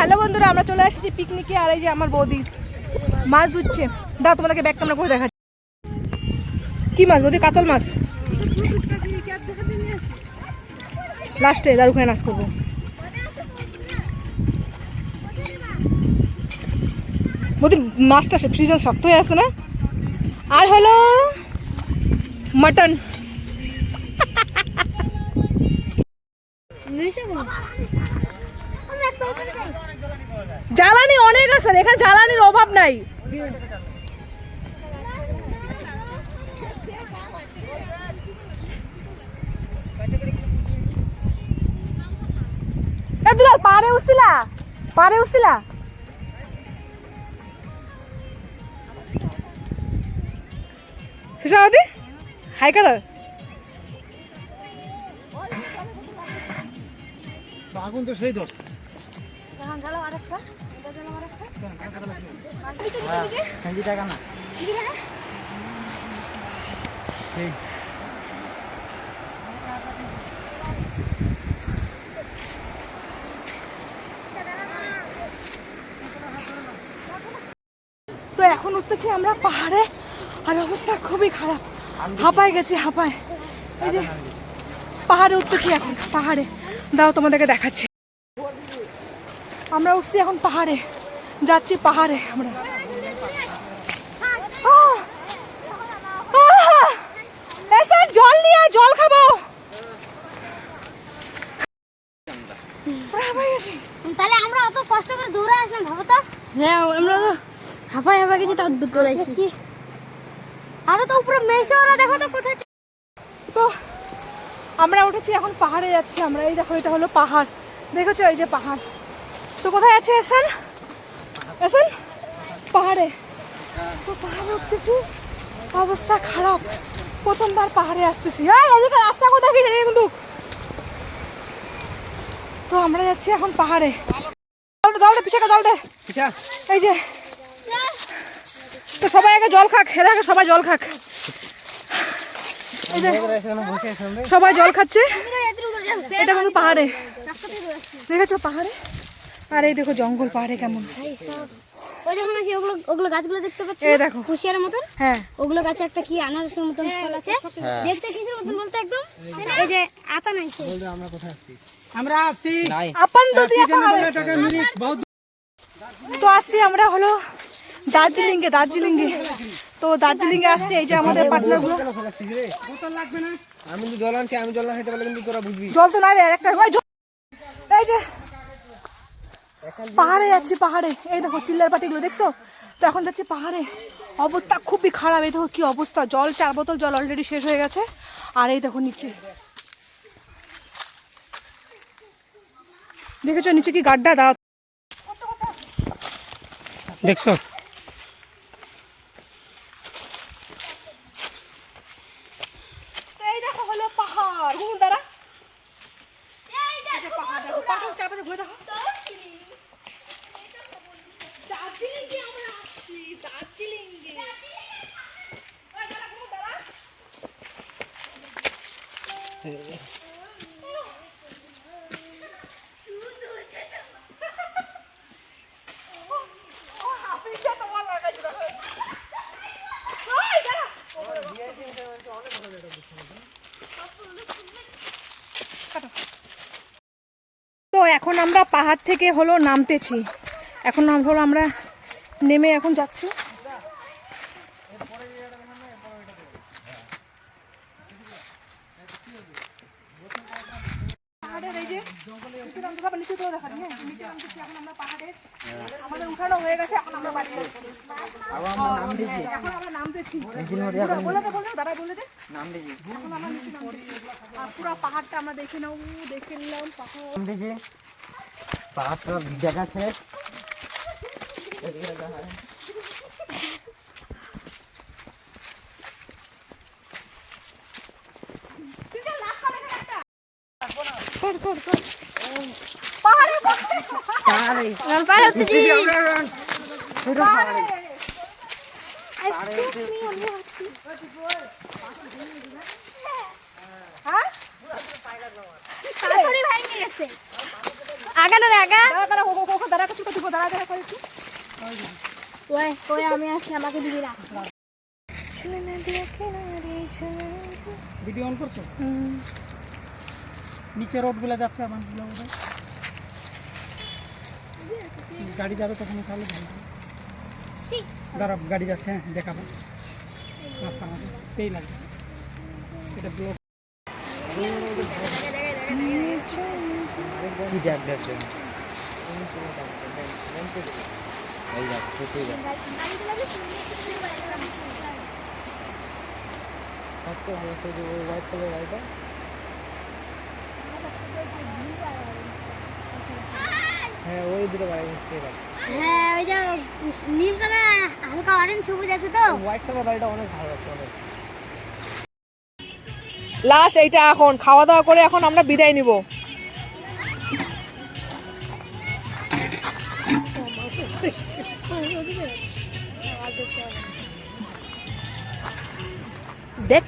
Hello বন্ধুরা, আমরা চলে এসেছি পিকনিকে আর এই যে আমার বৌদি মাছ ধুচ্ছে। দাও, তোমাদেরকে ব্যাগ ক্যামেরা করে দেখাচ্ছি। কি মাছ বৌদি? কাতল মাছ? লাস্টে দারু খায় নাচ করব। বৌদি, মাছটা ফ্রিজে শক্ত হয়ে আছে না? আর হলো মাটন অনেক আছে এখানে জ্বালানির অভাব নাই। এ দুলাল পারে উঠছিলা পারে উঠছিলা সুষামতি হাই কালার। আগুন তো সেই দোষ তো এখন উঠতেছি আমরা পাহাড়ে, আর অবস্থা খুবই খারাপ। হাঁপায় গেছি, হাঁপায়। এই যে, পাহাড়ে উঠতেছি এখন, পাহাড়ে। দাও তোমাদেরকে দেখাচ্ছি। আমরা উঠছি এখন পাহাড়ে। যাচ্ছি পাহাড়ে আমরা। জল নিয়ে জল খাব। তাহলে আমরা অত কষ্ট করে দৌড়ে আসলাম ভাবো তো। হ্যাঁ আমরা তো হাঁপাই হাঁপাই গেছি তার তোলাইছি কি? আরও তো উপরে মেশে ওরা দেখো তো কোথায় তো আমরা উঠেছি এখন পাহাড়ে যাচ্ছি আমরা। এই দেখো এটা হলো পাহাড়। দেখেছ এই যে পাহাড়? তো কোথায় আছে এসান এসান পাহাড়ে। তো পাহাড়ে উঠতেছি। অবস্থা খারাপ। প্রথমবার পাহাড়ে আসতেছি। হ্যাঁ এদিকে রাস্তা কোথায় ফিরে কিন্তু তো আমরা যাচ্ছি এখন পাহাড়ে। জল দে, পিছাকে জল দে। এই যে। তো সবাই আগে জল খাক হেরে আগে সবাই জল খাক। এই যে। সবাই জল খাচ্ছে। এটা কিন্তু পাহাড়ে। দেখেছ পাহাড়ে? আর এই দেখো জঙ্গল পাহাড়ে কেমন? ওই যখন আসি ওগুলো ওগুলো গাছগুলো দেখতে পাচ্ছি? এই দেখো। কুশিয়ারের মতন? হ্যাঁ। ওগুলো গাছে একটা কি আনারসের মতন ফল আছে? দেখতে কিসের মতন বলতে একদম? এই যে আতা নাই আমরা কোথায় আসছি আমরা আসছি আপন তো দিয়ে পাহাড়ে। আসছি আমরা হলো দার্জিলিং এ দার্জিলিং এ তো দার্জিলিং এ আসছি এই যে আমাদের পার্টনারগুলো বোতল লাগবে না? আমি জল আনছি আমি জল না খেতে পারলে কিন্তু তোরা বুঝবি। জল তো নাই রে একটা এই যে পাহাড়ে যাচ্ছি পাহাড়ে। এই দেখো চিল্লার পাটিগুলো দেখছ? তো এখন যাচ্ছি পাহাড়ে। অবস্থা খুবই খারাপ। এই দেখো কি অবস্থা। জল চার বোতল জল অলরেডি শেষ হয়ে গেছে। আর এই দেখো নিচে। দেখেছ নিচে কি গাড্ডা? দাও দেখছ? এই দেখো পাহাড়। ঘুম দাঁড়া। পাহাড় দেখো। পাহাড় চারপাশে ঘুরে দেখো দার্জিলিং এ আমরা আসছি দার্জিলিং এ ওই দাঁড়া, ঘুম দাঁড়া। ও, হাফিজটা তোমার লাগাইছে দেখো। ওই দাঁড়া। তো এখন আমরা পাহাড় থেকে হলো নামতেছি। এখন হলো আমরা নেমে এখন যাচ্ছি। পাহাড়ের এই যে নিচে নামতে পারবে, নিচে তোরা দেখাবি, হ্যাঁ? নিচে নামতেছি এখন আমরা পাহাড়ে। আমাদের উঠানো হয়ে গেছে এখন আমরা বাড়ি যাচ্ছি। হ্যাঁ, এখন আমরা নামতেছি পুরো বলে দে বলে দাদা বলে দে। নাম দেখি এখন আমরা নিচে নামতেছি আর পুরো পাহাড়টা আমরা দেখে নাও দেখে নিলাম পাহাড় নাম পাহাড়টা দেখা আছে কর কর কর পাহাড়ে পাহাড়ে পার হতেছি পাহাড়ে হ্যাঁ তাড়াতাড়ি ভাঙে গেছে আগা না আগা দাঁড়া দাঁড়া ও ও ও দাঁড়া ওই ওই আমি আসছি আমাকে দিবি না ভিডিও অন করছ নিচে রোডগুলো যাচ্ছে আমার গাড়ি যাবে তখন তাহলে দাঁড়া গাড়ি যাচ্ছে হ্যাঁ দেখাবো। রাস্তার মধ্যে, সেই লাগবে। এটা ব্লক হ্যাঁ ওই দুটো হ্যাঁ ওই যে নীল কালার হালকা অরেঞ্জ সবুজ আছে তো? হোয়াইট কালার গাড়িটা অনেক ভালো লাগছে অনেক। লাস্ট এইটা এখন খাওয়া দাওয়া করে এখন আমরা বিদায় নিব। দেখ